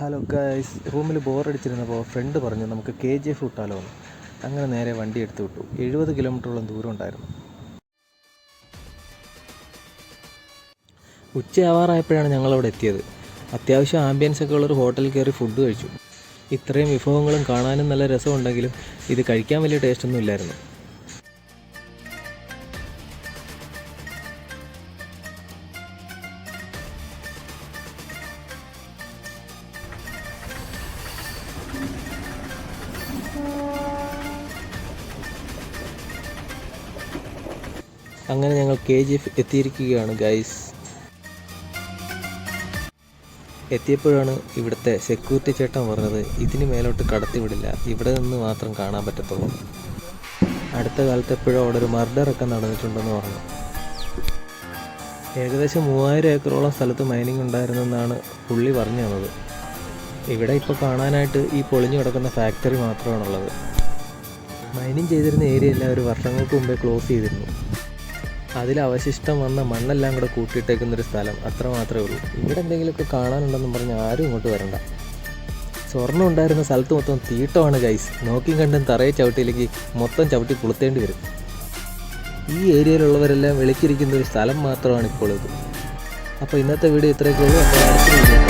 Hello guys റൂമിൽ ബോറടിച്ചിരുന്നപ്പോൾ front പറഞ്ഞു നമുക്ക് കെ ജി എഫ് വിട്ടാലോ എന്ന്. അങ്ങനെ നേരെ വണ്ടി എടുത്തു വിട്ടു. എഴുപത് കിലോമീറ്ററോളം ദൂരം ഉണ്ടായിരുന്നു. ഉച്ചയാവാറായപ്പോഴാണ് ഞങ്ങളവിടെ എത്തിയത്. അത്യാവശ്യം ആംബിയൻസ് ഒക്കെ ഉള്ളൊരു ഹോട്ടലിൽ കയറി ഫുഡ് കഴിച്ചു. ഇത്രയും വിഭവങ്ങളും കാണാനും നല്ല രസമുണ്ടെങ്കിലും ഇത് കഴിക്കാൻ വലിയ ടേസ്റ്റൊന്നും ഇല്ലായിരുന്നു. അങ്ങനെ ഞങ്ങൾ കെ ജി എഫ് എത്തിയിരിക്കുകയാണ് ഗൈസ് എത്തിയപ്പോഴാണ് ഇവിടുത്തെ സെക്യൂരിറ്റി ചേട്ടൻ പറഞ്ഞത് ഇതിന് മേലോട്ട് കടത്തിവിടില്ല ഇവിടെ നിന്ന് മാത്രം കാണാൻ പറ്റത്തുള്ളൂ. അടുത്ത കാലത്ത് എപ്പോഴും അവിടെ ഒരു മർഡർ ഒക്കെ നടന്നിട്ടുണ്ടെന്ന് പറഞ്ഞു. ഏകദേശം മൂവായിരം ഏക്കറോളം സ്ഥലത്ത് മൈനിങ് ഉണ്ടായിരുന്നെന്നാണ് പുള്ളി പറഞ്ഞു തന്നത്. ഇവിടെ ഇപ്പോൾ കാണാനായിട്ട് ഈ പൊളിഞ്ഞു കിടക്കുന്ന ഫാക്ടറി മാത്രമാണുള്ളത്. മൈനിങ് ചെയ്തിരുന്ന ഏരിയ എല്ലാം ഒരു വർഷങ്ങൾക്ക് മുമ്പേ ക്ലോസ് ചെയ്തിരുന്നു. അതിൽ അവശിഷ്ടം വന്ന മണ്ണെല്ലാം കൂടെ കൂട്ടിയിട്ടേക്കുന്നൊരു സ്ഥലം അത്ര മാത്രമേ ഉള്ളൂ. ഇവിടെ എന്തെങ്കിലുമൊക്കെ കാണാനുണ്ടെന്നും പറഞ്ഞ് ആരും ഇങ്ങോട്ട് വരണ്ട. സ്വർണം ഉണ്ടായിരുന്ന സ്ഥലത്ത് മൊത്തം തീട്ടമാണ് ഗൈസ് നോക്കിയും കണ്ടും തറയെ ചവിട്ടിയില്ലെങ്കിൽ മൊത്തം ചവിട്ടി പുളുത്തേണ്ടി വരും. ഈ ഏരിയയിലുള്ളവരെല്ലാം വിളിച്ചിരിക്കുന്ന ഒരു സ്ഥലം മാത്രമാണ് ഇപ്പോൾ ഇത് അപ്പോൾ ഇന്നത്തെ വീഡിയോ ഇത്രയൊക്കെ ഉള്ളൂ. അപ്പോൾ അടുത്ത